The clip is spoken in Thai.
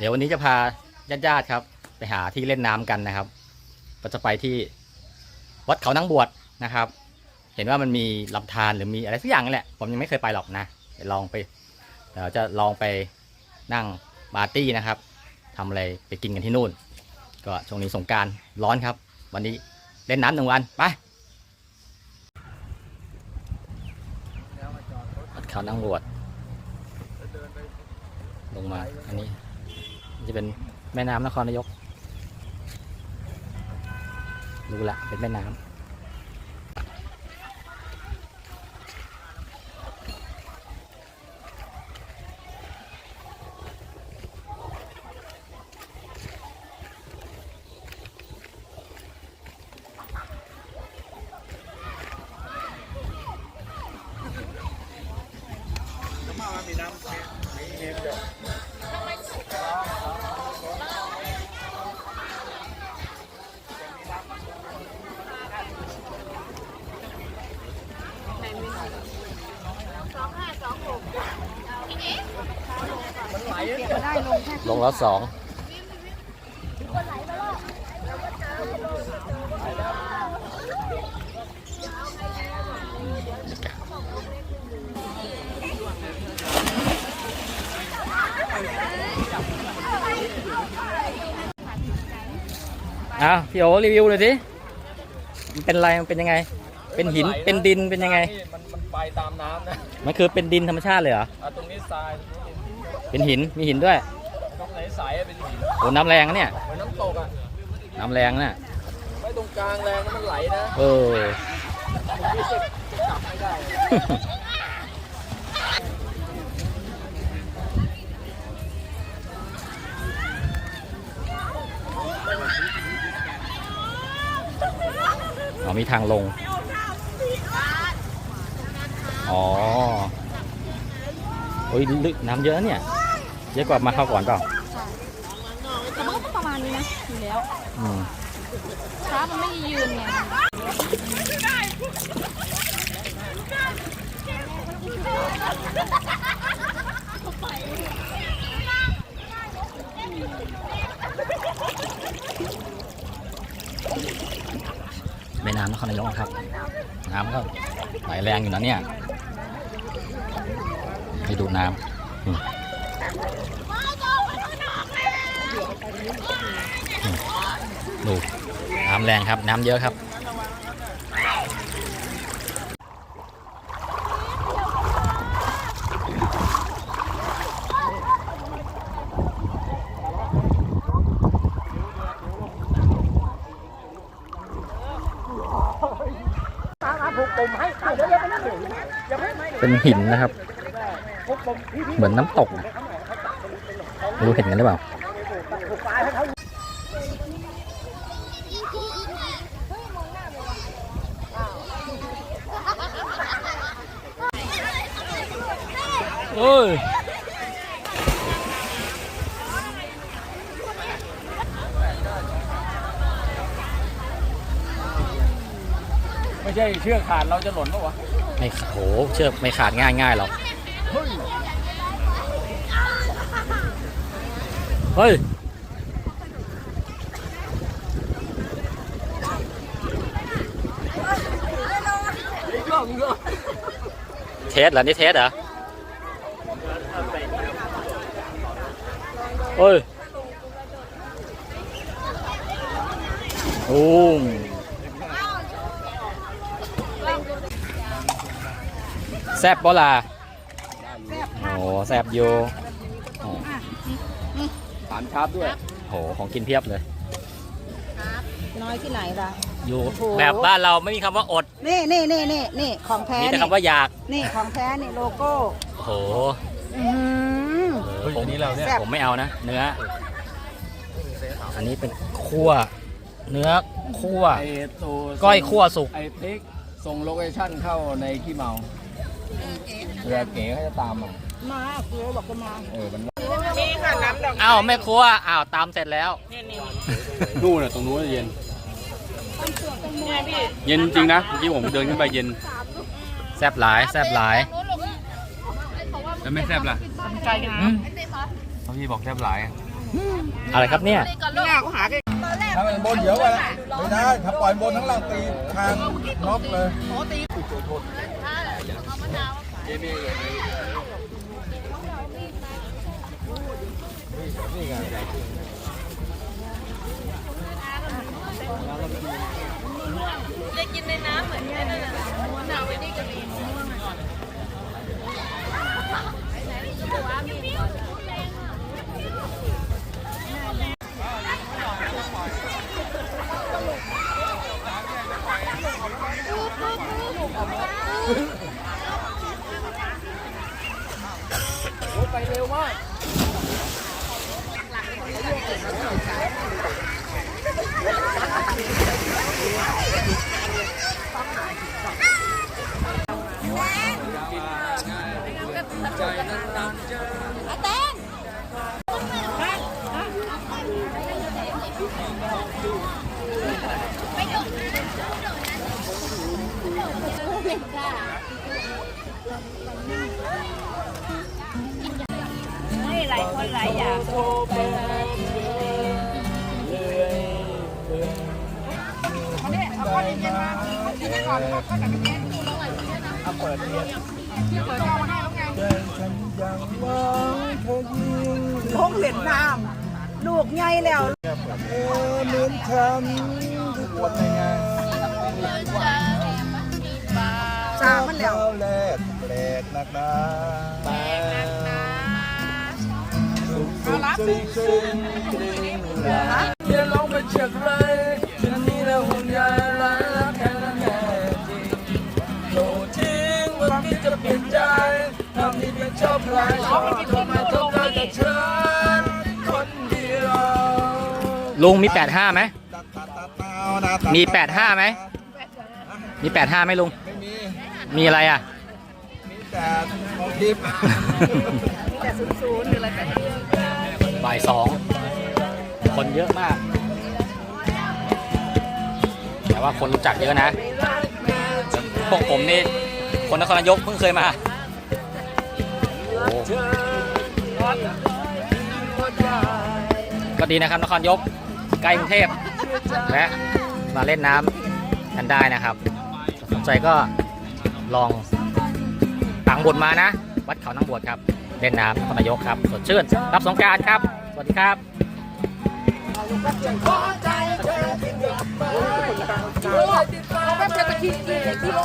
เดี๋ยววันนี้จะพาญาติๆครับ ไปหาที่เล่นน้ำกันนะครับ ก็จะไปที่วัดเขานางบวชนะครับ เห็นว่ามันมีลำธารหรือมีอะไรสักอย่างนั่นแหละ ผมยังไม่เคยไปหรอกนะเดี๋ยวลองไปเดี๋ยวจะลองไปนั่งปาร์ตี้นะครับทำอะไรไปกินกันที่นู่น ก็ช่วงนี้สงการร้อนครับ วันนี้เล่นน้ำหนึ่งวันไปวัดเขานางบวชลงมาอันนี้ จะเป็นแม่น้ำนครนายกรู้ละเป็นแม่น้ำ ลงแล้วสองอ้าวพี่โอรีวิวเลยสิมันเป็นอะไรมันเป็นยังไง เป็นหินมันไหลนะเป็นดินเป็นยังไงนี่มันมันไปตามน้ำนะ มันคือเป็นดินธรรมชาติเลยเหรอ อะตรงนี้ทรายตรงนี้ดินเป็นหินมีหินด้วยตรงไหน ใสอะเป็นหินโอ้น้ำแรงนะเนี่ยเหมือนน้ำตกอะน้ำแรงน่ะไม่ตรงกลางแรงนะมันไหลนะเออ ผมรู้สึกจะจับไม่ได้อ๋อมีทางลง อ๋อโอ้ยลึกน้ำเยอะนะเนี่ย เยอะกว่ามาเข้าก่อนเปล่า แต่มันก็ประมาณนี้นะอยู่แล้ว อืม ช้ามันไม่ยืนไงแม่น้ำนครนายกนะครับ น้ำก็ไหลแรงอยู่นะเนี่ยไปดูน้ำอืมอืม ดูน้ำแรงครับน้ำเยอะครับ เป็นหินนะครับ เหมือนน้ำตกอะรู้เห็นกันหรือเปล่า เอ้ยไม่ใช่เชือกขาดเราจะหล่นปะวะไม่ขาโหเชือกไม่ขาดง่ายง่ายๆหรอกเฮ้ย เทสเหรอ นี่เทสเหรอเฮ้ยโอ้มแซบบ่ล่ะโอ้แซบอยู่โอ้ฐานชาร์ปด้วยโหของกินเพียบเลย น้อยที่ไหนล่ะ อยู่โอ้โห แบบบ้านเราไม่มีคำว่าอด นี่นี่นี่นี่นี่ของแท้มีแต่นี่คำว่าอยาก นี่ของแท้นี่โลโก้โอ้โหอืมผมนี่เราเนี่ยแซ่บ ผมไม่เอานะ เนื้อ อันนี้เป็นคั่ว เนื้อคั่ว ไอ้ตัวก้อยคั่วสุก ไอ้พริกส่งโลเคชั่นเข้าในขี้เมาเรือเก๋เขาจะตามมามาเกลือบอกจะมาเออมันอ้าวแม่ครัว อ้าวตามเสร็จแล้ว นู่นน่ะตรงนู้นเย็น เย็นจริงนะเมื่อกี้ผมเดินขึ้นไปเย็น แซบหลายแซบหลายแล้วไม่แซบล่ะอืมเพราะพี่บอกแซบหลาย อะอะไรครับเนี่ยถ้ามันบนเดี๋ยวไปไม่ได้ถ้าปล่อยบนทั้งหลังตีทางน็อกเลยได้ กินในน้ำเหมือนกันนั่นแหละหนาวไว้นี่ก็มีหลาย lại thôi lại à con đi nhanh mà, đi nhanh còn, con phải đi nhanh. À, mở đi. Mở cho con hai คนหลายอย่างลูกเหรียญน้ำลูกใหญ่แล้วเออเหมือนฉันทุกวันในงานสามันแล้วแรกแปลกหนักหนาแปลกหนักสุขสุขซึ้งซึ้งกริ่งรักเรียนร้องเป็นเชือกเลย ลุงมี 85ไหมมี 85ไหมมี 85ไหมลุง ไม่มี มีอะไรอะ มีแต่ของทิพย์บ่ายสองคนเยอะมาก แต่ว่าคนรู้จักเยอะนะพวกผมนี่คนนครนายกเพิ่งเคยมาโอ้ ก็ดีนะครับนครยกใกล้กรุงเทพและมาเล่นน้ำกันได้นะครับ สนใจก็ลองต่างบทมานะ วัดเขานางบวชครับ เล่นน้ำนครนายกครับสดชื่น รับสงการครับ สวัสดีครับแป๊บเดียวก็คิดกินกิโล